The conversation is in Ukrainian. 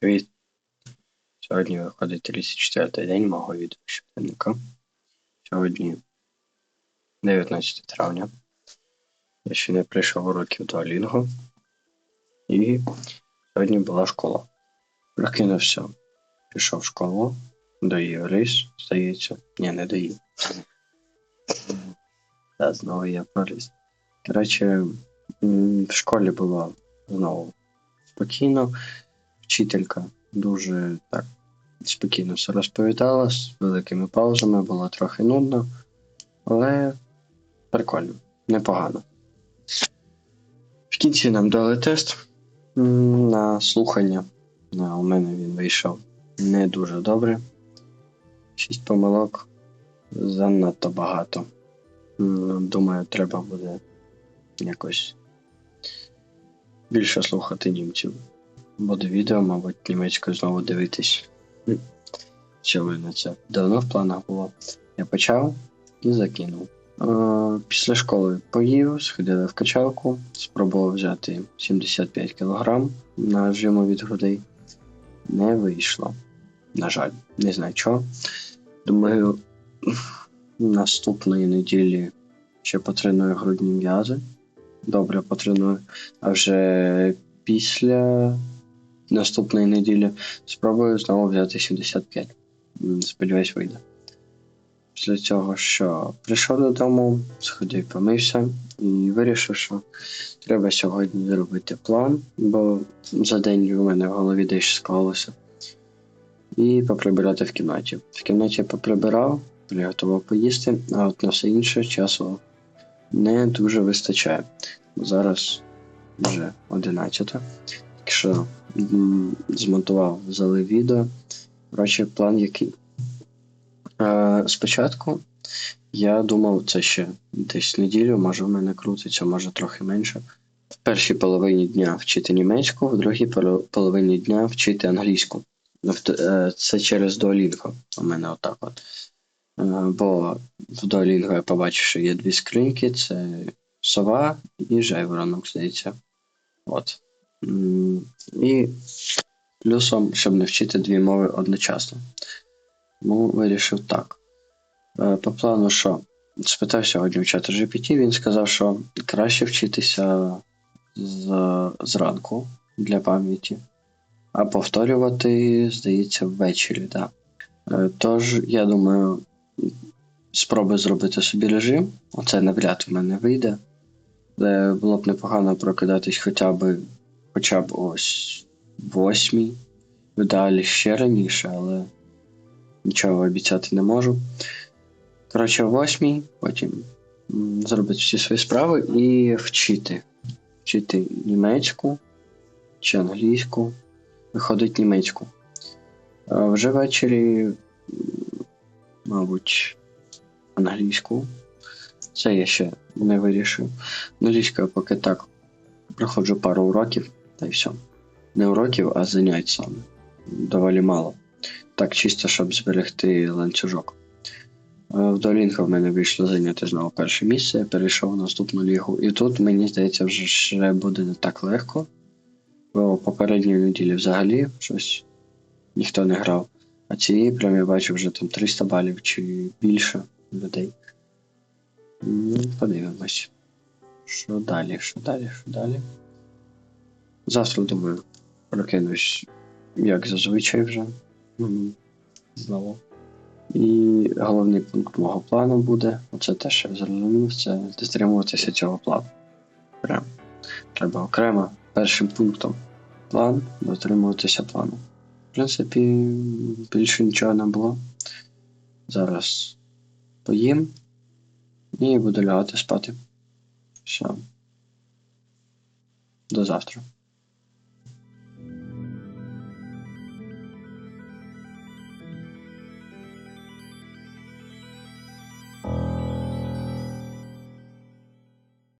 Привіт! Сьогодні виходить 34-й день мого відеощоденника. Сьогодні 19 травня. Я ще не прийшов уроків до Алінго. І сьогодні була школа. Прокинувся, пішов в школу, доїв рис, здається. Ні, не доїв. Та знову я про рис. Коротше, в школі було знову спокійно. Вчителька дуже так спокійно все розповідала з великими паузами, було трохи нудно, але прикольно, непогано. В кінці нам дали тест на слухання. У мене він вийшов не дуже добре. Шість помилок занадто багато. Думаю, треба буде якось більше слухати німців. Буде відео, мабуть, німецькою знову дивитись. Що ви на це? Давно в планах було. Я почав і закинув. Після школи поїв, сходили в качалку, спробував взяти 75 кг на жиму від грудей. Не вийшло. На жаль, не знаю чого. Думаю, наступної неділі ще потреную грудні м'язи. Добре потреную. А вже після наступної неділі спробую знову взяти 75. М, Сподіваюсь, вийде. Після цього, що прийшов додому, сходив, помився і вирішив, що треба сьогодні зробити план, бо за день у мене в голові дещо склалося. І поприбирати в кімнаті. В кімнаті поприбирав, приготував поїсти, а от на все інше часу не дуже вистачає. Зараз вже 11. Якщо змонтував, залив відео. Коротше, план який. Е, спочатку я думав, це ще десь неділю, може в мене крутиться, може трохи менше. В першій половині дня вчити німецьку, в другій половині дня вчити англійську. Ну, е, Це через Duolingo у мене отак от. Е, Бо в Duolingo я побачив, що є дві скриньки: це сова і жайворонок, здається. От. І плюсом, щоб не вчити дві мови одночасно. Ну, вирішив так. Е, По плану, що спитав сьогодні у чата GPT, він сказав, що краще вчитися з, зранку для пам'яті, а повторювати, здається, ввечері. Да. Е, Тож, я думаю, спробую зробити собі режим. Оце навряд в мене вийде. Було б непогано прокидатись хоча б хоча б ось восьмій. Далі ще раніше, але нічого обіцяти не можу. Коротше, о восьмій, потім зробити всі свої справи і вчити. Вчити німецьку чи англійську. Виходить німецьку. А вже ввечері, мабуть, англійську. Це я ще не вирішив. Англійська поки так проходжу пару уроків, та й все. Не уроків, а занять саме. Доволі мало. Так чисто, щоб зберегти ланцюжок. Е, В Duolingo в мене вийшло зайняти знову перше місце, я перейшов в наступну лігу. І тут, мені здається, вже ще буде не так легко. Бо попередньої неділі взагалі щось ніхто не грав. А цієї прям я бачу вже там 300 балів чи більше людей. Ну, Подивимось. Що далі, що далі, що далі. Завтра, думаю, прокинусь, як зазвичай вже. Знову. І головний пункт мого плану буде, оце те, що я зрозумів, це дотримуватися цього плану. Прям. Треба окремо першим пунктом план, дотримуватися плану. В принципі, більше нічого не було. Зараз поїм і буду лягати спати. Все. До завтра.